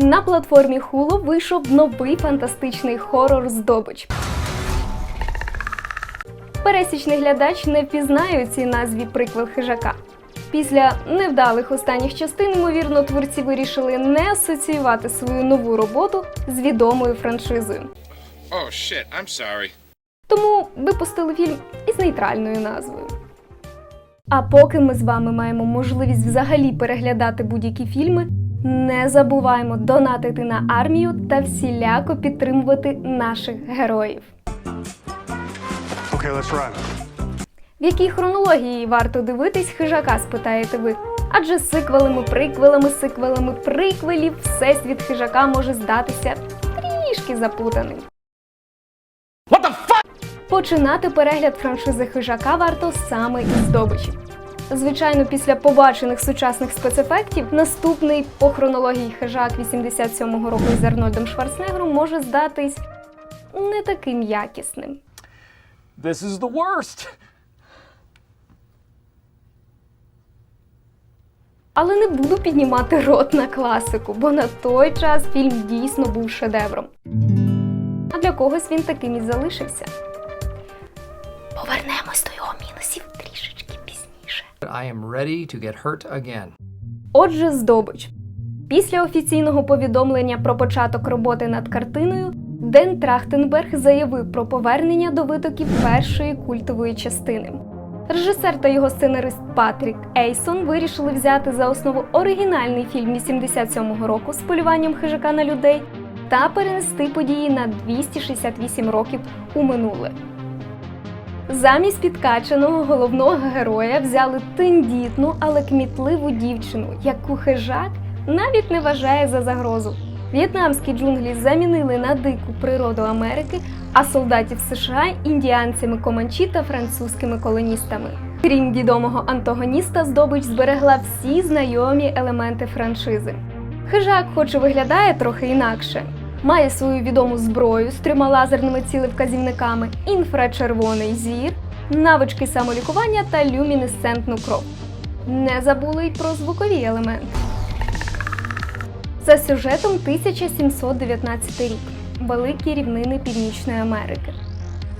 На платформі Hulu вийшов новий фантастичний хорор здобич. Пересічний глядач не впізнає у цій назві приквел хижака. Після невдалих останніх частин, ймовірно, творці вирішили не асоціювати свою нову роботу з відомою франшизою. Oh shit, I'm sorry. Тому випустили фільм із нейтральною назвою. А поки ми з вами маємо можливість взагалі переглядати будь-які фільми, не забуваємо донатити на армію та всіляко підтримувати наших героїв. Okay, let's run. В якій хронології варто дивитись хижака, спитаєте ви? Адже з сиквелами, приквелами, сиквелами, приквелів всесвіт хижака може здатися трішки запутаним. Починати перегляд франшизи хижака варто саме із здобичі. Звичайно, після побачених сучасних спецефектів наступний по хронології хижак 87-го року із Арнольдом Шварценеггером може здатись не таким якісним. This is the worst. Але не буду піднімати рот на класику, бо на той час фільм дійсно був шедевром. А для когось він таким і залишився. Повернемось до I am ready to get hurt again. Отже, здобич. Після офіційного повідомлення про початок роботи над картиною Ден Трахтенберг заявив про повернення до витоків першої культової частини. Режисер та його сценарист Патрік Ейсон вирішили взяти за основу оригінальний фільм 87-го року з полюванням хижака на людей та перенести події на 268 років у минуле. Замість підкачаного головного героя взяли тендітну, але кмітливу дівчину, яку хижак навіть не вважає за загрозу. В'єтнамські джунглі замінили на дику природу Америки, а солдатів США індіанцями команчі та французькими колоністами. Крім відомого антагоніста, здобич зберегла всі знайомі елементи франшизи. Хижак, хоч і виглядає трохи інакше, має свою відому зброю з трьома лазерними цілевказівниками, інфрачервоний зір, навички самолікування та люмінесцентну кров. Не забули й про звукові елементи. За сюжетом 1719 рік. Великі рівнини Північної Америки.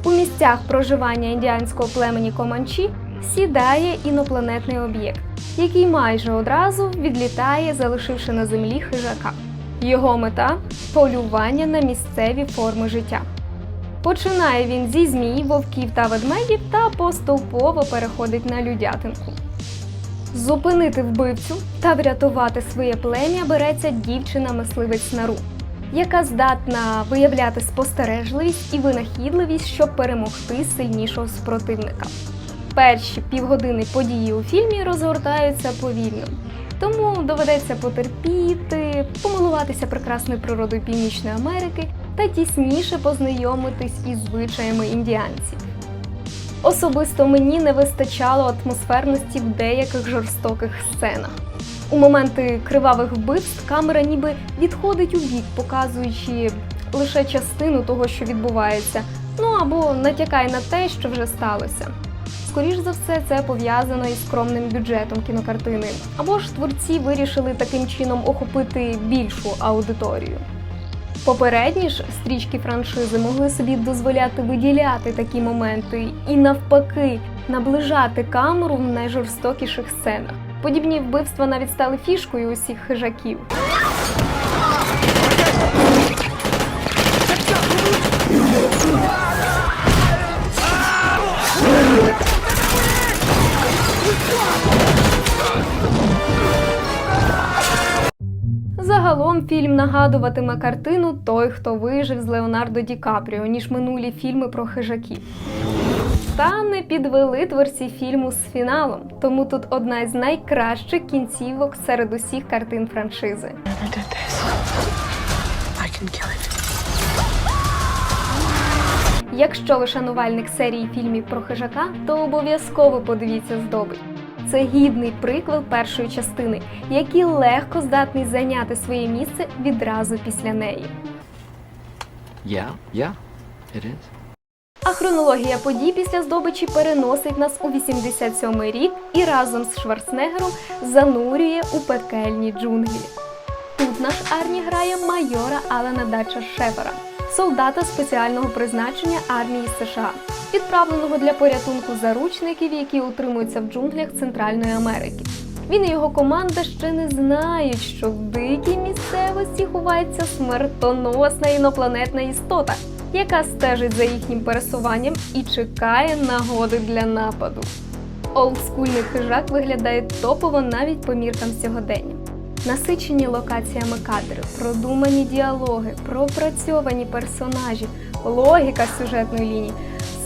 У місцях проживання індіанського племені Команчі сідає інопланетний об'єкт, який майже одразу відлітає, залишивши на землі хижака. Його мета полювання на місцеві форми життя. Починає він зі змій, вовків та ведмедів та поступово переходить на людятинку. Зупинити вбивцю та врятувати своє плем'я береться дівчина-мисливець Нару, яка здатна виявляти спостережливість і винахідливість, щоб перемогти сильнішого супротивника. Перші півгодини події у фільмі розгортаються повільно, тому доведеться потерпіти, помилуватися прекрасною природою Північної Америки та тісніше познайомитись із звичаями індіанців. Особисто мені не вистачало атмосферності в деяких жорстоких сценах. У моменти кривавих вбивств камера ніби відходить у бік, показуючи лише частину того, що відбувається, ну або натякає на те, що вже сталося. Скоріш за все, це пов'язано із скромним бюджетом кінокартини, або ж творці вирішили таким чином охопити більшу аудиторію. Попередні ж стрічки франшизи могли собі дозволяти виділяти такі моменти і навпаки наближати камеру в найжорстокіших сценах. Подібні вбивства навіть стали фішкою усіх хижаків. Загалом фільм нагадуватиме картину Той, хто вижив з Леонардо Ді Капріо, ніж минулі фільми про хижаків. Та не підвели творці фільму з фіналом, тому тут одна із найкращих кінцівок серед усіх картин франшизи. Якщо ви шанувальник серії фільмів про хижака, то обов'язково подивіться здобич. Це гідний приквел першої частини, який легко здатний зайняти своє місце відразу після неї. Yeah, yeah, it is. А хронологія подій після здобичі переносить нас у 87-й рік і разом з Шварценеггером занурює у пекельні джунглі. Тут наш Арні грає майора Алана Дача Шефера, солдата спеціального призначення армії США, відправленого для порятунку заручників, які утримуються в джунглях Центральної Америки. Він і його команда ще не знають, що в дикій місцевості ховається смертоносна інопланетна істота, яка стежить за їхнім пересуванням і чекає нагоди для нападу. Олдскульний хижак виглядає топово навіть по міркам сьогодення. Насичені локаціями кадри, продумані діалоги, пропрацьовані персонажі, логіка сюжетної лінії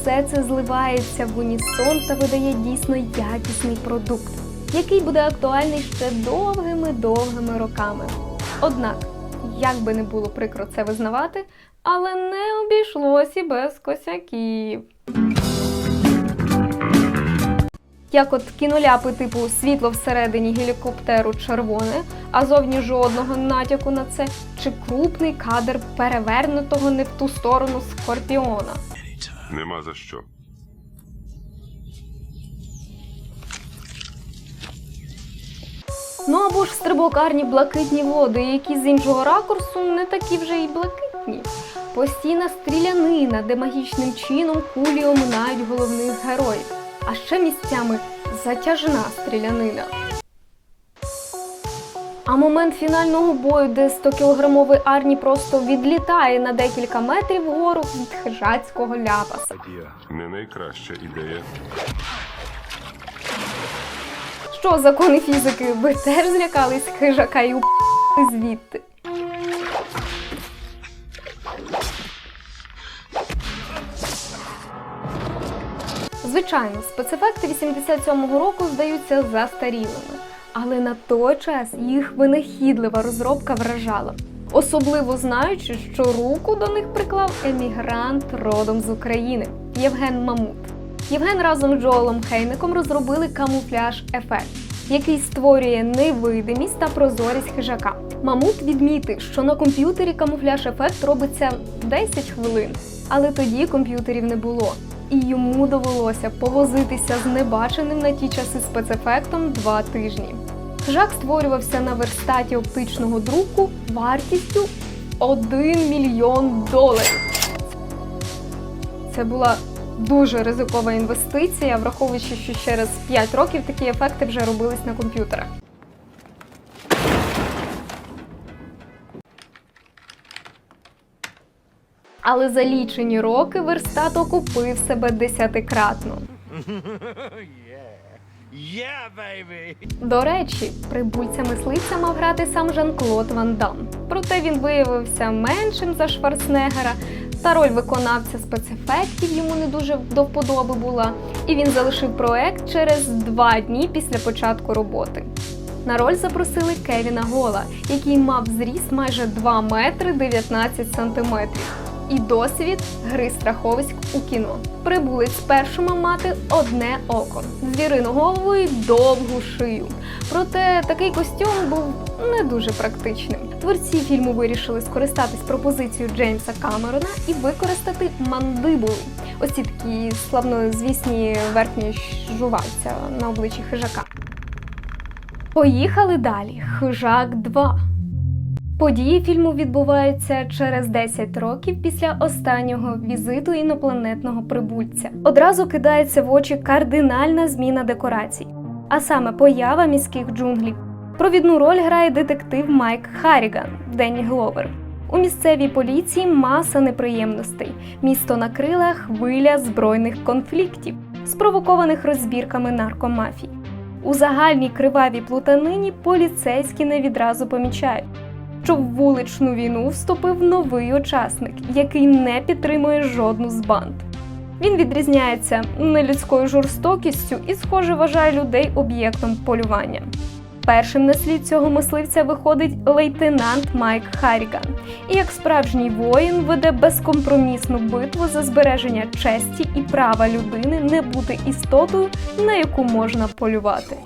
все це зливається в унісон та видає дійсно якісний продукт, який буде актуальний ще довгими-довгими роками. Однак, як би не було прикро це визнавати, але не обійшлось і без косяків. Як от кіноляпи типу світло всередині гелікоптеру червоне, а зовні жодного натяку на це, чи крупний кадр перевернутого не в ту сторону скорпіона. Нема за що. Ну або ж стрибок Арні блакитні води, які з іншого ракурсу не такі вже й блакитні. Постійна стрілянина, де магічним чином кулі оминають головних героїв. А ще місцями затяжна стрілянина. А момент фінального бою, де 100-кілограмовий Арні просто відлітає на декілька метрів вгору від хижацького ляпаса. Не найкраща ідея. Що закони фізики? Ви теж злякались хижака і упали звідти. Звичайно, спецефекти 87-го року здаються застарілими, але на той час їх винахідлива розробка вражала. Особливо знаючи, що руку до них приклав емігрант родом з України Євген Мамут. Євген разом з Джоелом Хейником розробили камуфляж ефект, який створює невидимість та прозорість хижака. Мамут відмітив, що на комп'ютері камуфляж ефект робиться 10 хвилин, але тоді комп'ютерів не було. І йому довелося повозитися з небаченим на ті часи спецефектом два тижні. Хижак створювався на верстаті оптичного друку вартістю 1 мільйон доларів. Це була дуже ризикова інвестиція, враховуючи, що через 5 років такі ефекти вже робились на комп'ютерах. Але за лічені роки верстат окупив себе десятикратно. Yeah, baby! До речі, прибульця мисливця мав грати сам Жан-Клод Ван Дам. Проте він виявився меншим за Шварценеггера, та роль виконавця спецефектів йому не дуже до вподоби була, і він залишив проект через два дні після початку роботи. На роль запросили Кевіна Гола, який мав зріст майже 2 метри 19 сантиметрів. І досвід гри страховиськ у кіно. Прибулець спершу мав мати одне око, звірину голову і довгу шию. Проте такий костюм був не дуже практичним. Творці фільму вирішили скористатись пропозицією Джеймса Камерона і використати мандибули. Ось ці такі славнозвісні верхні жувальця на обличчі хижака. Поїхали далі. Хижак 2. Події фільму відбуваються через 10 років після останнього візиту інопланетного прибульця. Одразу кидається в очі кардинальна зміна декорацій, а саме поява міських джунглів. Провідну роль грає детектив Майк Харріган Денні Гловер. У місцевій поліції маса неприємностей. Місто накрила хвиля збройних конфліктів, спровокованих розбірками наркомафії. У загальній кривавій плутанині поліцейські не відразу помічають, що в вуличну війну вступив новий учасник, який не підтримує жодну з банд. Він відрізняється нелюдською жорстокістю і, схоже, вважає людей об'єктом полювання. Першим на слід цього мисливця виходить лейтенант Майк Харріган, і як справжній воїн веде безкомпромісну битву за збереження честі і права людини не бути істотою, на яку можна полювати.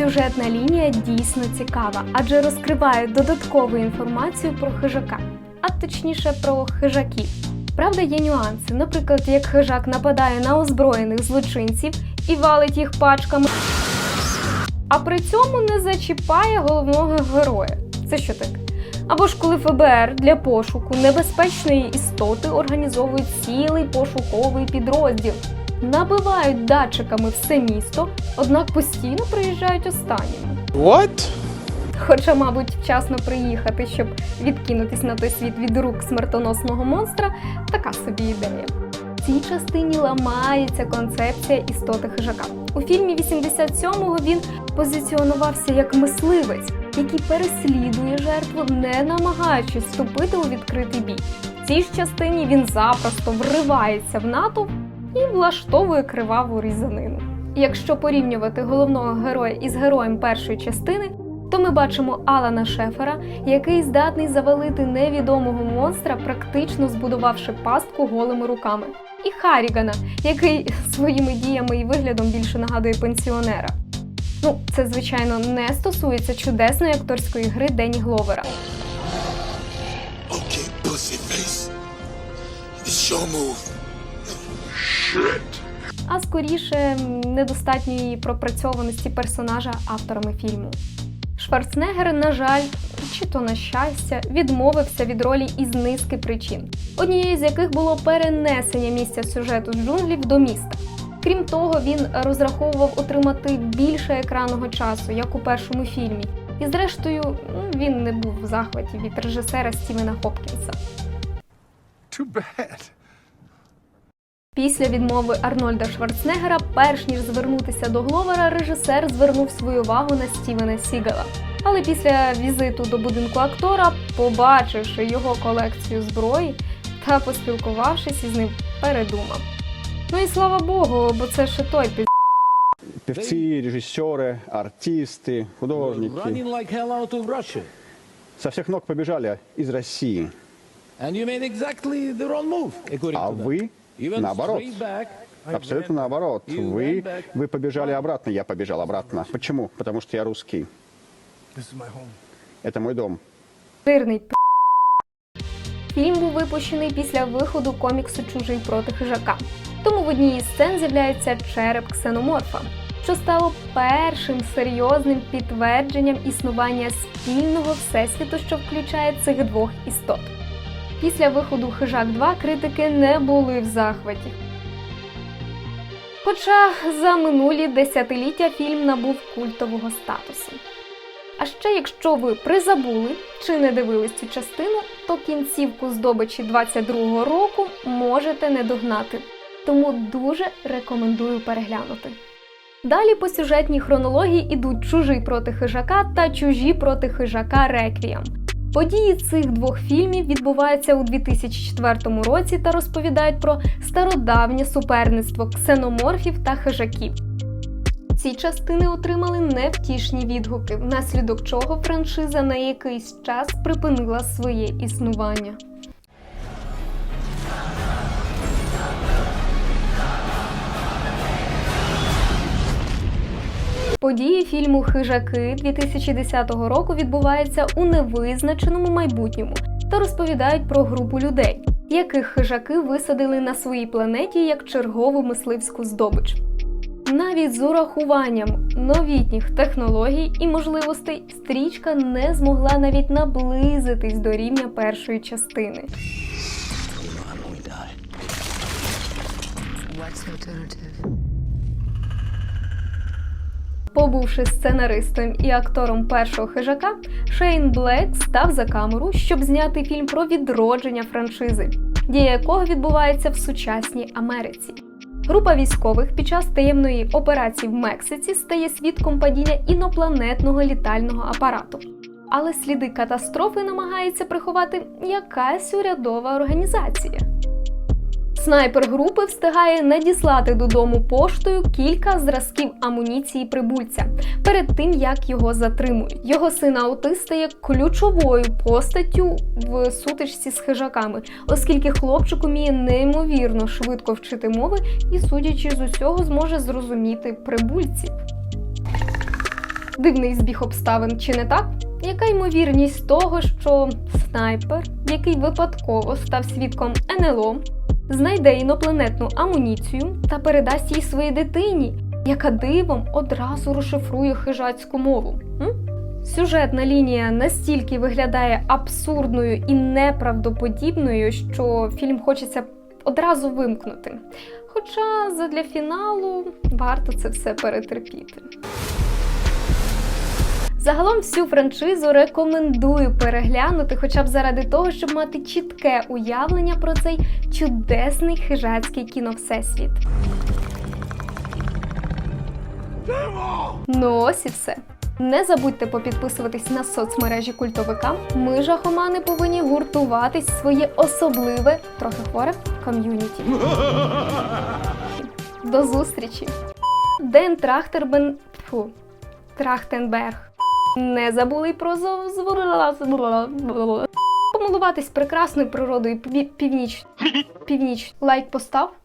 Сюжетна лінія дійсно цікава, адже розкриває додаткову інформацію про хижака, а точніше про хижаків. Правда, є нюанси. Наприклад, як хижак нападає на озброєних злочинців і валить їх пачками. А при цьому не зачіпає головного героя. Це що таке? Або ж коли ФБР для пошуку небезпечної істоти організовують цілий пошуковий підрозділ, набивають датчиками все місто, однак постійно приїжджають останніми. What? Хоча, мабуть, вчасно приїхати, щоб відкинутись на той світ від рук смертоносного монстра, така собі ідея. В цій частині ламається концепція істоти хижака. У фільмі 87-го він позиціонувався як мисливець, який переслідує жертву, не намагаючись вступити у відкритий бій. В цій ж частині він запросто вривається в натовп і влаштовує криваву різанину. Якщо порівнювати головного героя із героєм першої частини, то ми бачимо Алана Шефера, який здатний завалити невідомого монстра, практично збудувавши пастку голими руками, і Харігана, який своїми діями і виглядом більше нагадує пенсіонера. Ну, це звичайно не стосується чудесної акторської гри Дені Гловера. Okay, move. а скоріше недостатньої пропрацьованості персонажа авторами фільму. Шварценеггер, на жаль, чи то на щастя, відмовився від ролі із низки причин, однією з яких було перенесення місця сюжету з джунглів до міста. Крім того, він розраховував отримати більше екранного часу, як у першому фільмі. І зрештою, ну, він не був в захваті від режисера Стівена Хопкінса. Too bad. Після відмови Арнольда Шварценеггера, перш ніж звернутися до Гловера, режисер звернув свою увагу на Стівена Сігала. Але після візиту до будинку актора, побачивши його колекцію зброї та поспілкувавшись із ним, передумав. Ну і слава Богу, бо це ще той піз... Певцы, режиссеры, артисты, художники Running like hell out of Russia. со всех ног побежали из России. And you made exactly the wrong move, according А to them. вы You went наоборот. straight back. Абсолютно наоборот. You Вы, went back. вы побежали обратно, я побежал обратно. Почему? Потому что я русский. This is my home. Это мой дом. Жирний п***. Фільм був випущений після виходу коміксу Чужий проти хижака. Тому в одній із сцен з'являється череп ксеноморфа, що стало першим серйозним підтвердженням існування спільного всесвіту, що включає цих двох істот. Після виходу Хижак 2 критики не були в захваті. Хоча за минулі десятиліття фільм набув культового статусу. А ще, якщо ви призабули чи не дивились цю частину, то кінцівку здобичі 22-го року можете не догнати. Тому дуже рекомендую переглянути. Далі по сюжетній хронології ідуть чужий проти хижака та чужі проти хижака Реквієм. Події цих двох фільмів відбуваються у 2004 році та розповідають про стародавнє суперництво ксеноморфів та хижаків. Ці частини отримали невтішні відгуки, внаслідок чого франшиза на якийсь час припинила своє існування. Події фільму Хижаки 2010 року відбуваються у невизначеному майбутньому та розповідають про групу людей, яких хижаки висадили на своїй планеті як чергову мисливську здобич. Навіть з урахуванням новітніх технологій і можливостей стрічка не змогла навіть наблизитись до рівня першої частини. What's alternative? Побувши сценаристом і актором першого хижака, Шейн Блек став за камеру, щоб зняти фільм про відродження франшизи, дія якого відбувається в сучасній Америці. Група військових під час таємної операції в Мексиці стає свідком падіння інопланетного літального апарату. Але сліди катастрофи намагається приховати якась урядова організація. Снайпер групи встигає надіслати додому поштою кілька зразків амуніції прибульця перед тим, як його затримують. Його син аутист стає ключовою постаттю в сутичці з хижаками, оскільки хлопчик уміє неймовірно швидко вчити мови і, судячи з усього, зможе зрозуміти прибульців. Дивний збіг обставин, чи не так? Яка ймовірність того, що снайпер, який випадково став свідком НЛО, знайде інопланетну амуніцію та передасть їй своїй дитині, яка дивом одразу розшифрує хижацьку мову. М? Сюжетна лінія настільки виглядає абсурдною і неправдоподібною, що фільм хочеться одразу вимкнути. Хоча задля фіналу варто це все перетерпіти. Загалом всю франшизу рекомендую переглянути, хоча б заради того, щоб мати чітке уявлення про цей чудесний хижацький кіновсесвіт. Ну ось і все. Не забудьте попідписуватись на соцмережі культовика. Ми, жахомани, повинні гуртуватись в своє особливе, трохи хворе ком'юніті. До зустрічі! Ден Трахтербен. Фу. Трахтенберг. Не забули про помилуватись прекрасною природою пів... північ. Північ. Лайк постав.